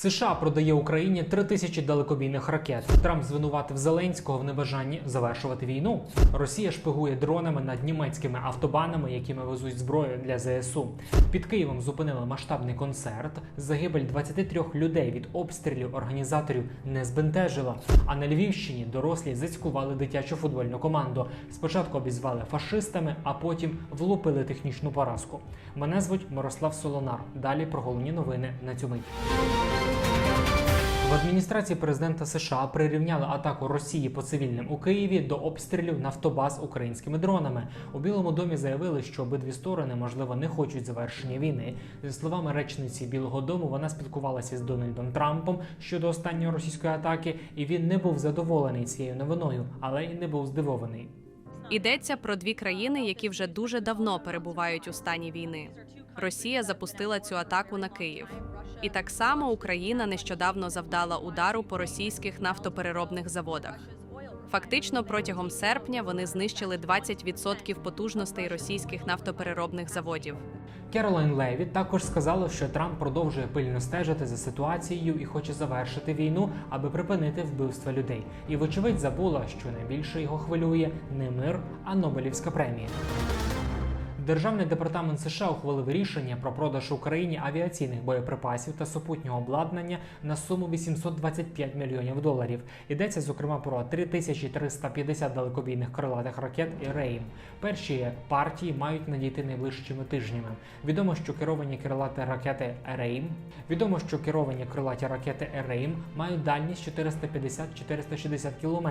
США продає Україні три тисячі далекобійних ракет. Трамп звинуватив Зеленського в небажанні завершувати війну. Росія шпигує дронами над німецькими автобанами, якими везуть зброю для ЗСУ. Під Києвом зупинили масштабний концерт. Загибель 23 людей від обстрілів організаторів не збентежила. А на Львівщині дорослі зацькували дитячу футбольну команду. Спочатку обізвали фашистами, а потім влупили технічну поразку. Мене звуть Мирослав Солонар. Далі про головні новини на цю мить. В адміністрації президента США прирівняли атаку Росії по цивільним у Києві до обстрілів нафтобаз українськими дронами. У Білому домі заявили, що обидві сторони можливо не хочуть завершення війни. Зі словами речниці Білого Дому, вона спілкувалася з Дональдом Трампом щодо останньої російської атаки, і він не був задоволений цією новиною, але й не був здивований. Йдеться про дві країни, які вже дуже давно перебувають у стані війни. Росія запустила цю атаку на Київ. І так само Україна нещодавно завдала удару по російських нафтопереробних заводах. Фактично, протягом серпня вони знищили 20% потужностей російських нафтопереробних заводів. Керолайн Леві також сказала, що Трамп продовжує пильно стежити за ситуацією і хоче завершити війну, аби припинити вбивства людей. І, вочевидь, забула, що найбільше його хвилює не мир, а Нобелівська премія. Державний департамент США ухвалив рішення про продаж Україні авіаційних боєприпасів та супутнього обладнання на суму 825 мільйонів доларів. Йдеться зокрема про 3350 далекобійних крилатих ракет і РЕЙМ. Перші партії мають надійти найближчими тижнями. Відомо, що керовані крилаті ракети РЕЙМ відомо, що керовані крилаті ракети РЕЙМ мають дальність 450-460 км,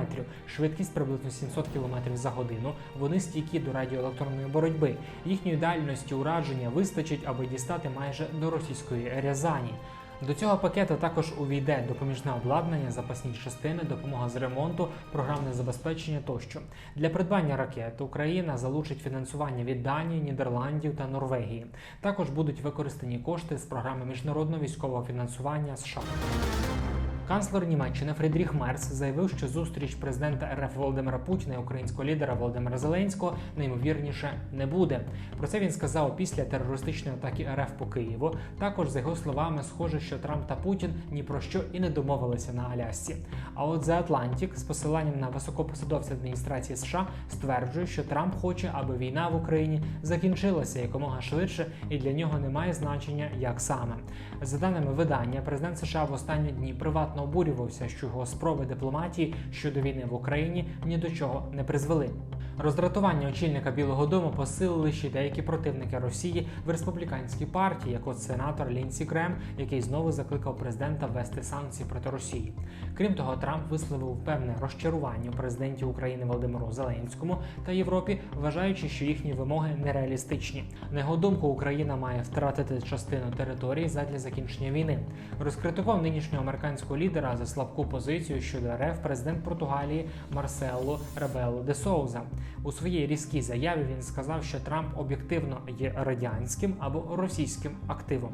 швидкість приблизно 700 км за годину. Вони стійкі до радіоелектронної боротьби. Їхньої дальності ураження вистачить, аби дістати майже до російської Рязані. До цього пакету також увійде допоміжне обладнання, запасні частини, допомога з ремонту, програмне забезпечення тощо. Для придбання ракет Україна залучить фінансування від Данії, Нідерландів та Норвегії. Також будуть використані кошти з програми міжнародного військового фінансування США. Канцлер Німеччини Фрідріх Мерц заявив, що зустріч президента РФ Володимира Путіна і українського лідера Володимира Зеленського найімовірніше не буде. Про це він сказав після терористичної атаки РФ по Києву. Також за його словами, схоже, що Трамп та Путін ні про що і не домовилися на Алясці. А от The Atlantic з посиланням на високопосадовця адміністрації США стверджує, що Трамп хоче, аби війна в Україні закінчилася якомога швидше, і для нього немає значення, як саме. За даними видання, президент США в останні дні приватно обурювався, що його спроби дипломатії щодо війни в Україні ні до чого не призвели. Роздратування очільника Білого Дому посилили ще деякі противники Росії в республіканській партії, як от сенатор Лінсі Грем, який знову закликав президента ввести санкції проти Росії. Крім того, Трамп висловив певне розчарування у президенті України Володимиру Зеленському та Європі, вважаючи, що їхні вимоги нереалістичні. На його думку, Україна має втратити частину території задля закінчення війни. Розкритикував нинішнього американського лідера за слабку позицію щодо РФ президент Португалії Марсело Ребело де Соуза. У своїй різкій заяві він сказав, що Трамп об'єктивно є радянським або російським активом.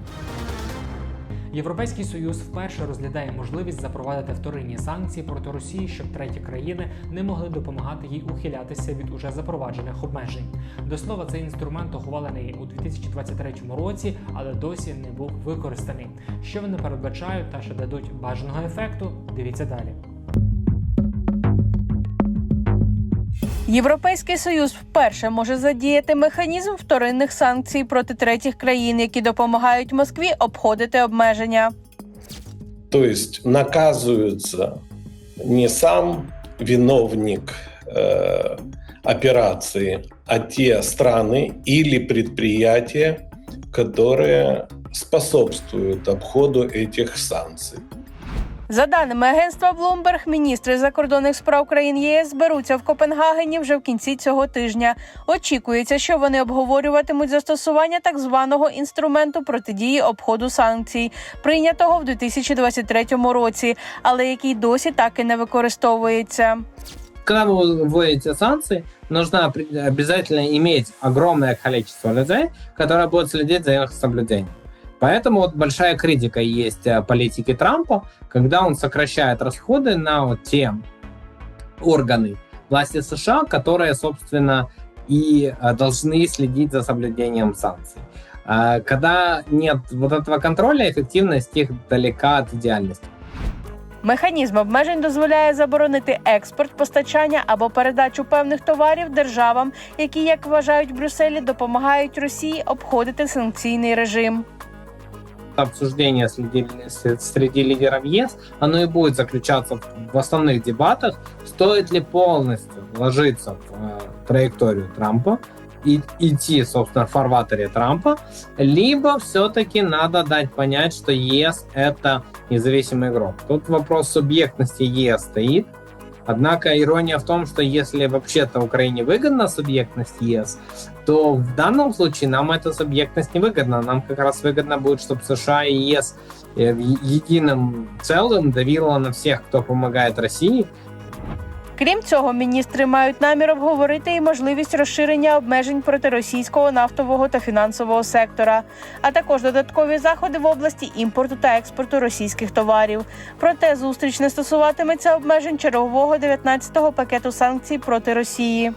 Європейський союз вперше розглядає можливість запровадити вторинні санкції проти Росії, щоб треті країни не могли допомагати їй ухилятися від уже запроваджених обмежень. До слова, цей інструмент ухвалений у 2023 році, але досі не був використаний. Що вони передбачають та що дадуть бажаного ефекту? Дивіться далі. Європейський союз вперше може задіяти механізм вторинних санкцій проти третіх країн, які допомагають Москві обходити обмеження. То есть наказывается не сам виновник э, операции, а те страны или предприятия, которые способствуют обходу этих санкций. За даними агентства Bloomberg, міністри закордонних справ країн ЄС зберуться в Копенгагені вже в кінці цього тижня. Очікується, що вони обговорюватимуть застосування так званого інструменту протидії обходу санкцій, прийнятого в 2023 році, але який досі так і не використовується. когда вы вводите санкции, нужно обязательно иметь огромное людей, которые будут следить за их соблюдением. Поэтому вот большая критика есть э, политики Трампа, когда он сокращает расходы на вот те органы власти США, которые, собственно, и э, должны следить за соблюдением санкций. А Когда нет вот этого контроля, эффективность их далека от идеальности. Механізм обмежень дозволяє заборонити експорт, постачання або передачу певних товарів державам, які, як вважають в Брюсселі, допомагають Росії обходити санкційний режим. Обсуждение среди, среди лидеров ЕС, оно и будет заключаться в основных дебатах, стоит ли полностью вложиться в э, траекторию Трампа и идти, собственно, в фарватере Трампа, либо все-таки надо дать понять, что ЕС это независимый игрок. Тут вопрос субъектности ЕС стоит, Однако ирония в том, что если вообще-то Украине выгодна субъектность ЕС, то в данном случае нам эта субъектность не выгодна. Нам как раз выгодно будет, чтобы США и ЕС э, в е- единым целым давило на всех, кто помогает России, Крім цього, міністри мають намір обговорити і можливість розширення обмежень проти російського нафтового та фінансового сектора, а також додаткові заходи в області імпорту та експорту російських товарів. Проте зустріч не стосуватиметься обмежень чергового 19-го пакету санкцій проти Росії.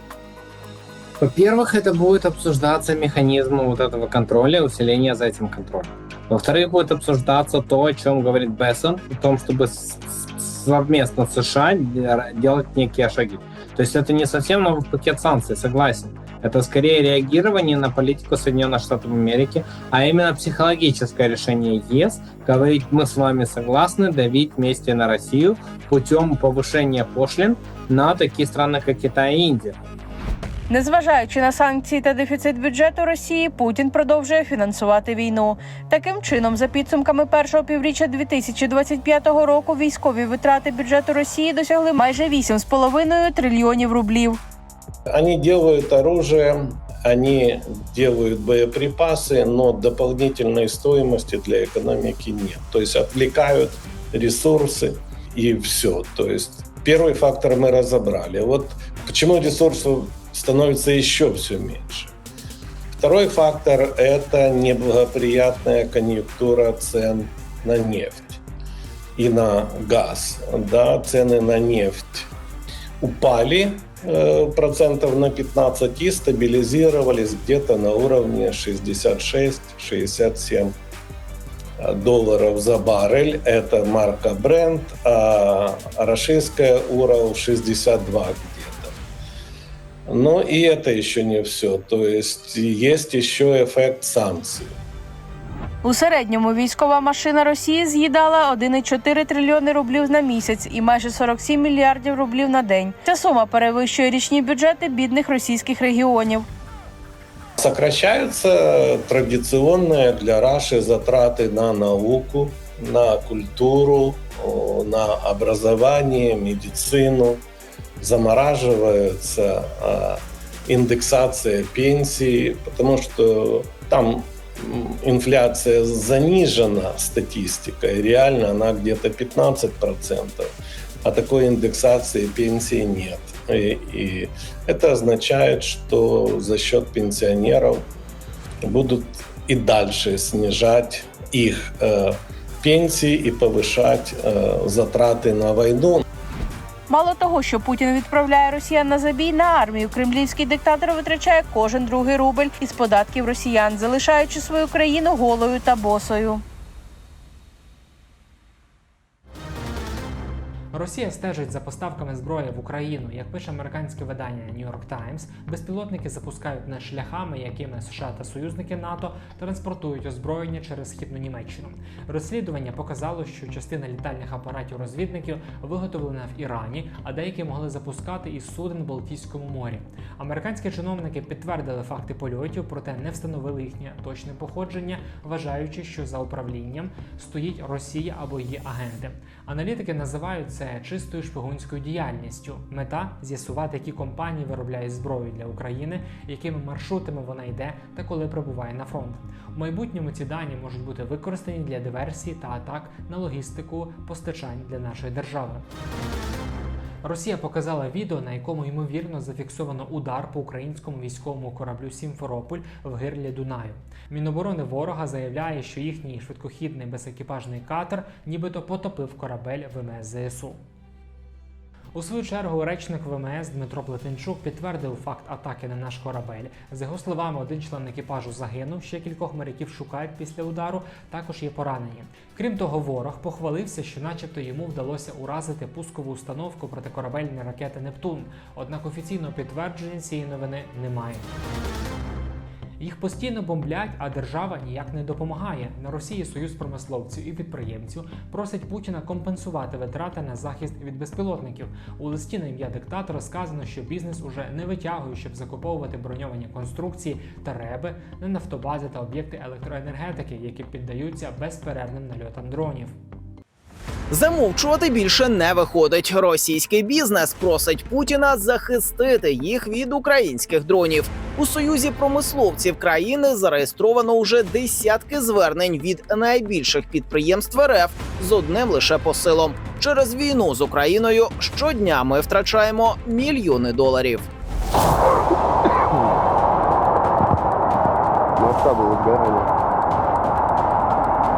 Во-первых, это будет обсуждаться механизмы вот этого контроля, усиления за этим контролем. Во-вторых, будет обсуждаться то, о чем говорит Бессон, о том, чтобы с- с- совместно с США де- делать некие шаги. То есть это не совсем новый пакет санкций, согласен. Это скорее реагирование на политику Соединенных Штатов Америки, а именно психологическое решение ЕС говорить, мы с вами согласны давить вместе на Россию путем повышения пошлин на такие страны, как Китай и Индия. Незважаючи на санкції та дефіцит бюджету Росії, Путін продовжує фінансувати війну. Таким чином, за підсумками першого півріччя 2025 року, військові витрати бюджету Росії досягли майже 8,5 трильйонів рублів. Они делают оружие, они делают боеприпасы, но дополнительной стоимости для экономики нет. То есть отвлекают ресурсы и все. То есть первый фактор мы разобрали. Вот почему ресурсов становится еще все меньше. Второй фактор – это неблагоприятная конъюнктура цен на нефть и на газ. Да, цены на нефть упали э, процентов на 15 и стабилизировались где-то на уровне 66-67 долларов за баррель. Это марка Brent, а российская Урал 62 где-то. Но и это еще не все. То есть есть еще эффект санкций. У середньому військова машина Росії з'їдала 1,4 трильйони рублів на місяць і майже 47 мільярдів рублів на день. Ця сума перевищує річні бюджети бідних російських регіонів. Сокращаются традиционные для Раши затраты на науку, на культуру, о, на образование, медицину. Замораживается а, индексация пенсии, потому что там инфляция занижена статистикой, реально она где-то 15%, а такой индексации пенсии нет. И, и это означает, что за счет пенсионеров будут и дальше снижать их э, пенсии и повышать э, затраты на войну. Мало того, що Путін відправляє росіян на забій на армію, кремлівський диктатор витрачає кожен другий рубль із податків росіян, залишаючи свою країну голою та босою. Росія стежить за поставками зброї в Україну. Як пише американське видання New York Times, безпілотники запускають не шляхами, якими США та союзники НАТО транспортують озброєння через східну Німеччину. Розслідування показало, що частина літальних апаратів розвідників виготовлена в Ірані, а деякі могли запускати із суден в Балтійському морі. Американські чиновники підтвердили факти польотів, проте не встановили їхнє точне походження, вважаючи, що за управлінням стоїть Росія або її агенти. Аналітики називають це чистою шпигунською діяльністю. Мета з'ясувати, які компанії виробляють зброю для України, якими маршрутами вона йде та коли прибуває на фронт. У майбутньому ці дані можуть бути використані для диверсії та атак на логістику постачань для нашої держави. Росія показала відео, на якому ймовірно зафіксовано удар по українському військовому кораблю Сімферополь в гирлі Дунаю. Міноборони ворога заявляє, що їхній швидкохідний безекіпажний катер нібито потопив корабель ВМС ЗСУ. У свою чергу речник ВМС Дмитро Плетенчук підтвердив факт атаки на наш корабель. За його словами, один член екіпажу загинув, ще кількох моряків шукають після удару. Також є поранені. Крім того, ворог похвалився, що, начебто, йому вдалося уразити пускову установку протикорабельної ракети Нептун. Однак офіційного підтвердження цієї новини немає. Їх постійно бомблять, а держава ніяк не допомагає. На Росії союз промисловців і підприємців просить Путіна компенсувати витрати на захист від безпілотників. У листі на ім'я диктатора сказано, що бізнес уже не витягує, щоб закуповувати броньовані конструкції та реби на нафтобази та об'єкти електроенергетики, які піддаються безперервним нальотам дронів. Замовчувати більше не виходить. Російський бізнес просить Путіна захистити їх від українських дронів. У союзі промисловців країни зареєстровано уже десятки звернень від найбільших підприємств РФ з одним лише посилом. Через війну з Україною щодня ми втрачаємо мільйони доларів. возгорания.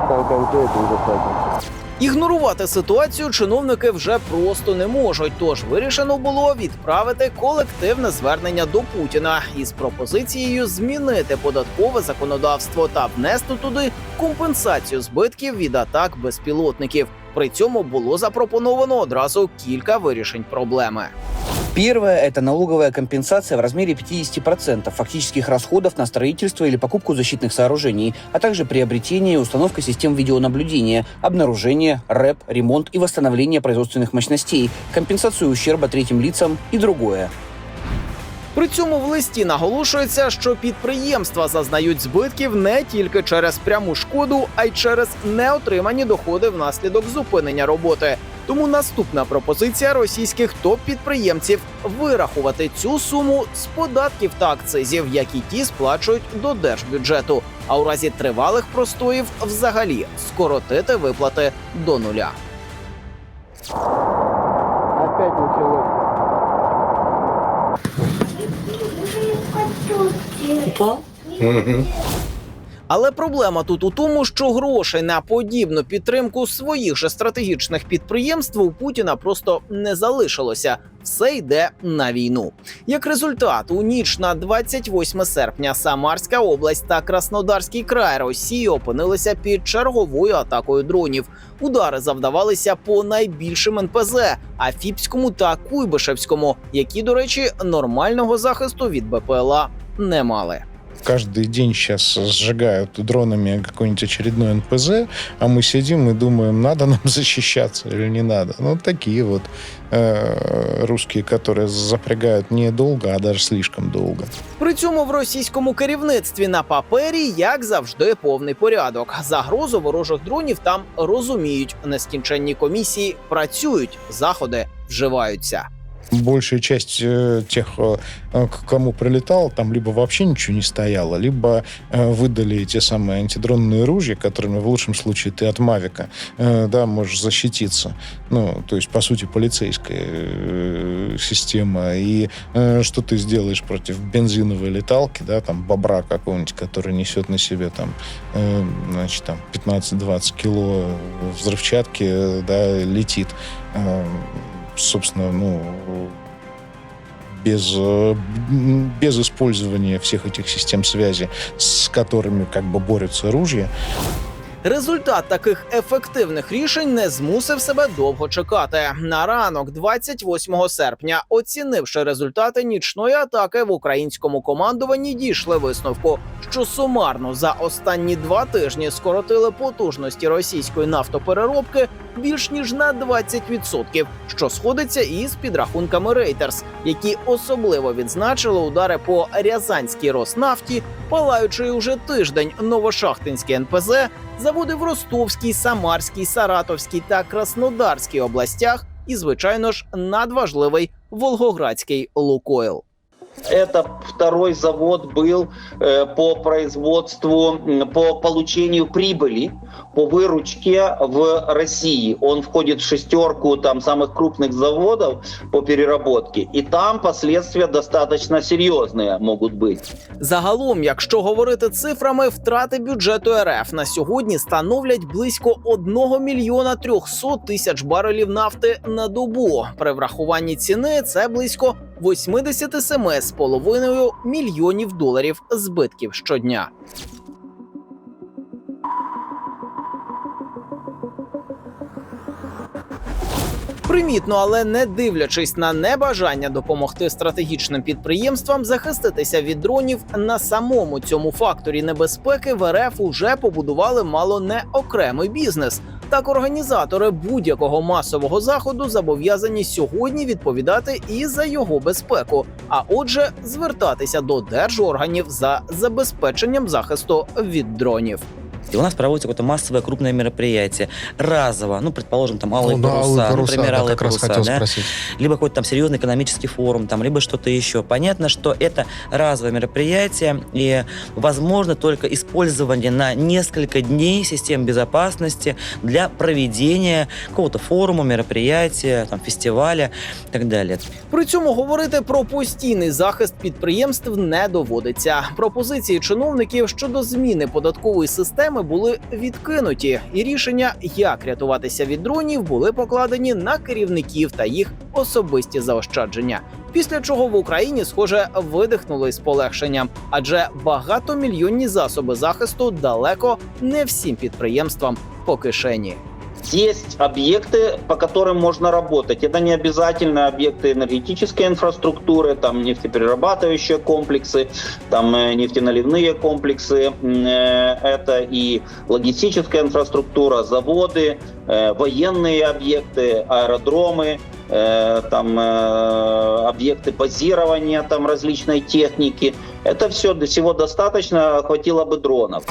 Там это ужасательно. Ігнорувати ситуацію чиновники вже просто не можуть. Тож вирішено було відправити колективне звернення до Путіна із пропозицією змінити податкове законодавство та внести туди компенсацію збитків від атак безпілотників. При цьому було запропоновано одразу кілька вирішень проблеми. Первое – это налоговая компенсация в размере 50% фактических расходов на строительство или покупку защитных сооружений, а также приобретение и установка систем видеонаблюдения, обнаружение, рэп, ремонт и восстановление производственных мощностей, компенсацию ущерба третьим лицам и другое. При цьому в листі наголошується, що підприємства зазнають збитків не тільки через пряму шкоду, а й через неотримані доходи внаслідок зупинення роботи. Тому наступна пропозиція російських топ-підприємців вирахувати цю суму з податків та акцизів, які ті сплачують до держбюджету. А у разі тривалих простоїв взагалі скоротити виплати до нуля. Але проблема тут у тому, що грошей на подібну підтримку своїх же стратегічних підприємств у Путіна просто не залишилося. Все йде на війну. Як результат, у ніч на 28 серпня Самарська область та Краснодарський край Росії опинилися під черговою атакою дронів. Удари завдавалися по найбільшим НПЗ Афіпському та Куйбишевському, які, до речі, нормального захисту від БПЛА не мали. каждый день сейчас сжигают дронами какой-нибудь очередной НПЗ, а мы сидим и думаем, надо нам защищаться или не надо. Ну, такие вот э, русские, которые запрягают не долго, а даже слишком долго. При цьому в російському керівництві на папері, як завжди, повний порядок. Загрозу ворожих дронів там розуміють. Нескінченні комісії працюють, заходи вживаються. Большая часть э, тех, э, к кому прилетал, там либо вообще ничего не стояло, либо э, выдали те самые антидронные ружья, которыми в лучшем случае ты от Мавика э, да, можешь защититься. Ну, то есть, по сути, полицейская э, система. И э, что ты сделаешь против бензиновой леталки, да, там, бобра какого-нибудь, который несет на себе там, э, значит, там 15-20 кило взрывчатки, э, да, летит. Э, собственно, ну, без, э, м, без использования всех этих систем связи, с которыми как бы борются ружья, Результат таких ефективних рішень не змусив себе довго чекати. На ранок, 28 серпня, оцінивши результати нічної атаки в українському командуванні, дійшли висновку, що сумарно за останні два тижні скоротили потужності російської нафтопереробки більш ніж на 20%, що сходиться із підрахунками Reuters, які особливо відзначили удари по Рязанській Роснафті, палаючи уже тиждень Новошахтинський НПЗ, заводи в Ростовській, Самарській, Саратовській та Краснодарській областях, і, звичайно ж, надважливий Волгоградський Лукойл. Это второй завод был э, по производству, м, по получению прибыли по выручке в России. Он входит в шестерку там самых крупных заводов по переработке. И там последствия достаточно серьезные могут быть. Загалом, якщо говорити цифрами, втрати бюджету РФ на сьогодні становлять близько 1 мільйона 300 тисяч барелів нафти на добу. При врахуванні ціни це близько 87,5 мільйонів доларів збитків щодня. Примітно, але не дивлячись на небажання допомогти стратегічним підприємствам захиститися від дронів на самому цьому факторі небезпеки в РФ уже побудували мало не окремий бізнес. Так, організатори будь-якого масового заходу зобов'язані сьогодні відповідати і за його безпеку, а отже, звертатися до держорганів за забезпеченням захисту від дронів. И у нас проводится какое-то массовое крупное мероприятие. Разово, ну, предположим, там алые Ну да, паруса, алые паруса, например, да, алые как раз паруса, хотел да? спросить. либо какой-то там серьезный экономический форум, там, либо что-то еще. Понятно, что это разовое мероприятие, и возможно только использование на несколько дней систем безопасности для проведения какого-то форума, мероприятия, там, фестиваля и так далее. При цьому говорити про постійний захист підприємств не доводиться. Пропозиції чиновників щодо зміни податкової системи були відкинуті, і рішення, як рятуватися від дронів, були покладені на керівників та їх особисті заощадження. Після чого в Україні, схоже, видихнули з полегшенням, адже багатомільйонні засоби захисту далеко не всім підприємствам по кишені. Есть объекты, по которым можно работать. Это не обязательно объекты энергетической инфраструктуры, там нефтеперерабатывающие комплексы, там э, нефтеналивные комплексы. Э, Это и логистическая инфраструктура, заводы, э, военные объекты, аэродромы, там объекты базирования там различной техники. Это все всего достаточно, хватило бы дронов.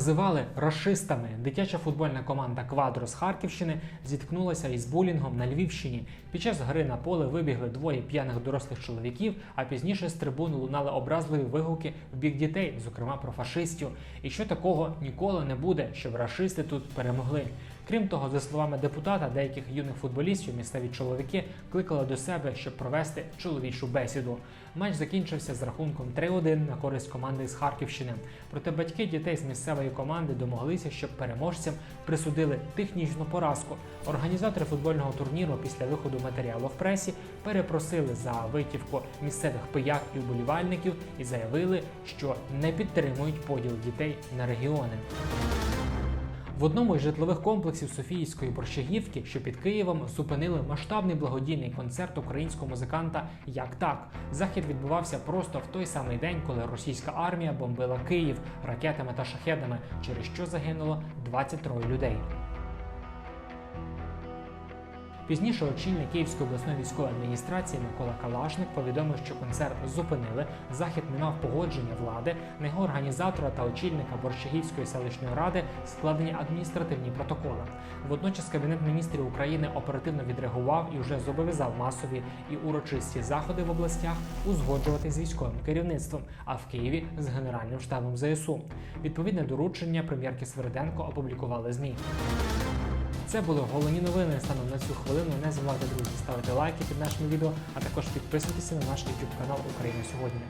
Називали рашистами. Дитяча футбольна команда Квадро з Харківщини зіткнулася із булінгом на Львівщині. Під час гри на поле вибігли двоє п'яних дорослих чоловіків, а пізніше з трибуни лунали образливі вигуки в бік дітей, зокрема про фашистів. І що такого ніколи не буде, щоб рашисти тут перемогли. Крім того, за словами депутата, деяких юних футболістів місцеві чоловіки кликали до себе, щоб провести чоловічу бесіду. Матч закінчився з рахунком 3-1 на користь команди з Харківщини. Проте батьки дітей з місцевої команди домоглися, щоб переможцям присудили технічну поразку. Організатори футбольного турніру після виходу матеріалу в пресі перепросили за витівку місцевих пияк і вболівальників і заявили, що не підтримують поділ дітей на регіони. В одному із житлових комплексів Софіївської борщагівки, що під Києвом, зупинили масштабний благодійний концерт українського музиканта Як так. Захід відбувався просто в той самий день, коли російська армія бомбила Київ ракетами та шахедами, через що загинуло 23 людей. Пізніше очільник Київської обласної військової адміністрації Микола Калашник повідомив, що концерт зупинили. Захід не мав погодження влади. На його організатора та очільника Борщагівської селищної ради складені адміністративні протоколи. Водночас Кабінет міністрів України оперативно відреагував і вже зобов'язав масові і урочисті заходи в областях узгоджувати з військовим керівництвом, а в Києві з Генеральним штабом ЗСУ. Відповідне доручення прем'єрки Свериденко опублікували ЗМІ. Це були головні новини станом на цю хвилину. Не забувайте, друзі, ставити лайки під нашими відео, а також підписуйтесь на наш YouTube канал Україна сьогодні.